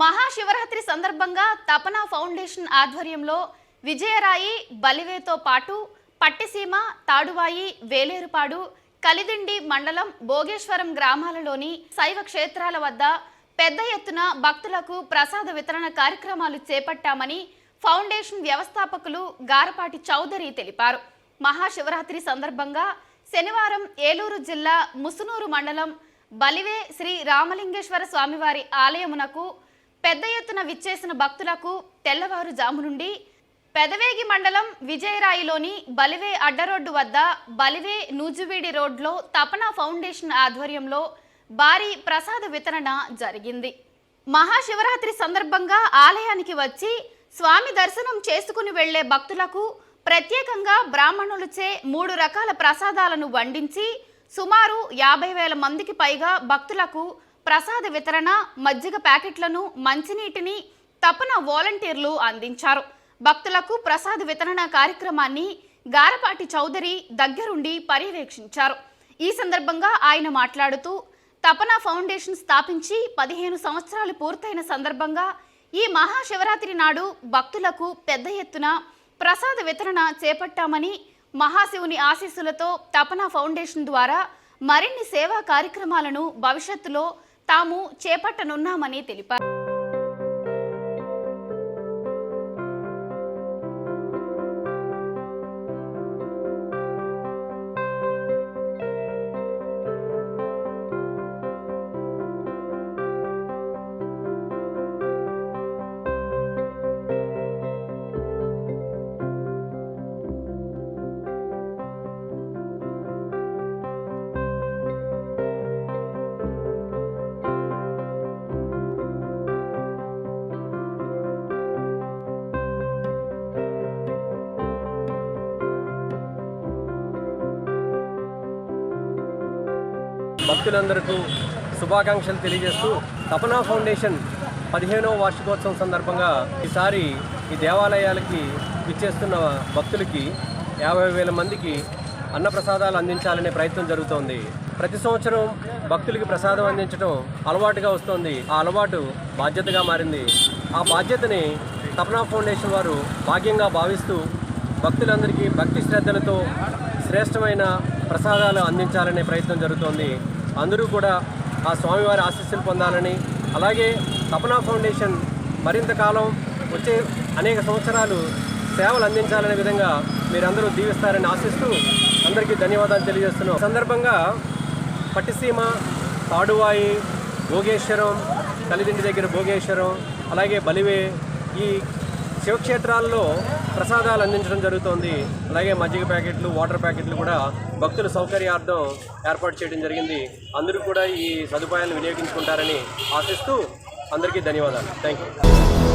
మహాశివరాత్రి సందర్భంగా తపన ఫౌండేషన్ ఆధ్వర్యంలో విజయరాయి బలివేతో పాటు పట్టిసీమ తాడువాయి వేలేరుపాడు కలిదిండి మండలం భోగేశ్వరం గ్రామాలలోని శైవ క్షేత్రాల వద్ద పెద్ద ఎత్తున భక్తులకు ప్రసాద వితరణ కార్యక్రమాలు చేపట్టామని ఫౌండేషన్ వ్యవస్థాపకులు గారపాటి చౌదరి తెలిపారు. మహాశివరాత్రి సందర్భంగా శనివారం ఏలూరు జిల్లా ముసునూరు మండలం బలివే శ్రీ రామలింగేశ్వర స్వామివారి ఆలయమునకు పెద్ద ఎత్తున విచ్చేసిన భక్తులకు తెల్లవారుజాము నుండి పెదవేగి మండలం విజయరాయిలోని బలివే అడ్డరోడ్డు వద్ద బలివే నూజువీడి రోడ్లో తపన ఫౌండేషన్ ఆధ్వర్యంలో భారీ ప్రసాద వితరణ జరిగింది. మహాశివరాత్రి సందర్భంగా ఆలయానికి వచ్చి స్వామి దర్శనం చేసుకుని వెళ్ళే భక్తులకు ప్రత్యేకంగా బ్రాహ్మణులచే మూడు రకాల ప్రసాదాలను వండించి సుమారు యాభై వేల మందికి పైగా భక్తులకు ప్రసాద వితరణ మజ్జిగ ప్యాకెట్లను మంచినీటిని తపన వాలంటీర్లు అందించారు. భక్తులకు ప్రసాద వితరణ కార్యక్రమాన్ని గారపాటి చౌదరి దగ్గరుండి పర్యవేక్షించారు. ఈ సందర్భంగా ఆయన మాట్లాడుతూ తపన ఫౌండేషన్ స్థాపించి పదిహేను సంవత్సరాలు పూర్తయిన సందర్భంగా ఈ మహాశివరాత్రి నాడు భక్తులకు పెద్ద ఎత్తున ప్రసాద వితరణ చేపట్టామని మహాశివుని ఆశీస్సులతో తపన ఫౌండేషన్ ద్వారా మరిన్ని సేవా కార్యక్రమాలను భవిష్యత్తులో తాము చేపట్టనున్నామని తెలిపారు. భక్తులందరికీ శుభాకాంక్షలు తెలియజేస్తూ తపనా ఫౌండేషన్ పదిహేనవ వార్షికోత్సవం సందర్భంగా ఈసారి ఈ దేవాలయాలకి విచ్చేస్తున్న భక్తులకి యాభై వేల మందికి అన్నప్రసాదాలు అందించాలనే ప్రయత్నం జరుగుతోంది. ప్రతి సంవత్సరం భక్తులకి ప్రసాదం అందించడం అలవాటుగా వస్తోంది. ఆ అలవాటు బాధ్యతగా మారింది. ఆ బాధ్యతని తపనా ఫౌండేషన్ వారు భాగ్యంగా భావిస్తూ భక్తులందరికీ భక్తి శ్రద్ధలతో శ్రేష్టమైన ప్రసాదాలు అందించాలనే ప్రయత్నం జరుగుతోంది. అందరూ కూడా ఆ స్వామివారి ఆశీస్సులు పొందాలని అలాగే తపనా ఫౌండేషన్ మరింత కాలం వచ్చే అనేక సంవత్సరాలు సేవలు అందించాలనే విధంగా మీరందరూ దీవిస్తారని ఆశిస్తూ అందరికీ ధన్యవాదాలు తెలియజేస్తున్నాం. సందర్భంగా పట్టిసీమ తాడువాయి భోగేశ్వరం తల్లిదండ్రి దగ్గర భోగేశ్వరం అలాగే బలివే ఈ శివక్షేత్రాల్లో ప్రసాదాలు అందించడం జరుగుతోంది. అలాగే మజ్జిగ ప్యాకెట్లు వాటర్ ప్యాకెట్లు కూడా భక్తుల సౌకర్యార్థం ఏర్పాటు చేయడం జరిగింది. అందరూ కూడా ఈ సదుపాయాలను వినియోగించుకుంటారని ఆశిస్తూ అందరికీ ధన్యవాదాలు. Thank you